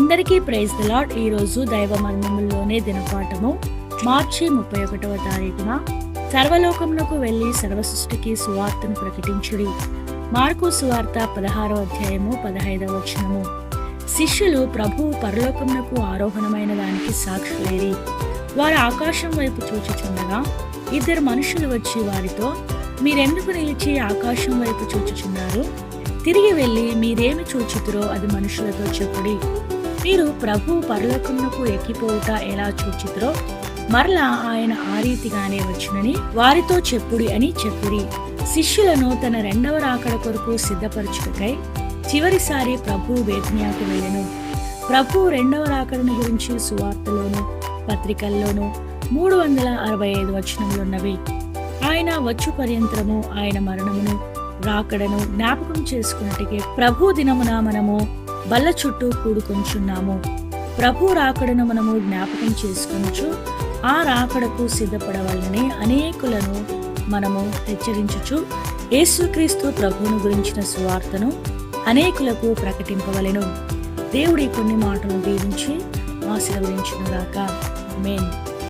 అందరికీ praise the lord ఈరోజు దైవ మర్మముల్లోనే దినపాఠము. మార్చి ముప్పై ఒకటవ తారీఖున సర్వలోకములకు వెళ్ళి సర్వసృష్టికి సువార్తను ప్రకటించుడి. మార్కు సువార్త పదహారో అధ్యాయము పదహైదవ వచనము. శిష్యులు ప్రభువు పరలోకమునకు ఆరోహణమైన దానికి సాక్షులేరి. వారు ఆకాశం వైపు చూచుచుండగా ఇద్దరు మనుషులు వచ్చి వారితో మీరెందుకు నిలిచి ఆకాశం వైపు చూచుచున్నారు? తిరిగి వెళ్ళి మీరేమి చూచుతురో అది మనుషులతో చెప్పుడి. మీరు ప్రభు పరలోకమునకు ఎక్కిపోవుట ఎలా చూచిద్రో మరలా ఆయన ఆ రీతిగానే వచ్చునని వారితో చెప్పుడి అని చెప్పుడి. శిష్యులను తన రెండవ రాకడ కొరకు సిద్ధపరచుటకై చివరిసారి ప్రభు వేదన్యాకు వెళ్ళెను. ప్రభు రెండవ రాకడను గురించి సువార్తలోను పత్రికల్లోనూ మూడు వందల అరవై ఐదు వచనములున్నవి ఆయన వచ్చు పర్యంతరము ఆయన మరణమును రాకడను జ్ఞాపకం చేసుకున్నట్టుగా ప్రభు దినమున మనము బల్ల చుట్టూ కూడుకొంచున్నాము. ప్రభు రాకడను మనము జ్ఞాపకం చేసుకొనచ్చు ఆ రాకడకు సిద్ధపడవలనే అనేకులను మనము హెచ్చరించుచు యేసుక్రీస్తు ప్రభువును గురించిన సువార్తను అనేకులకు ప్రకటింపవలెను. దేవుడి కొన్ని మాటలు దీవించి ఆశీర్వదించునుగాక మేన్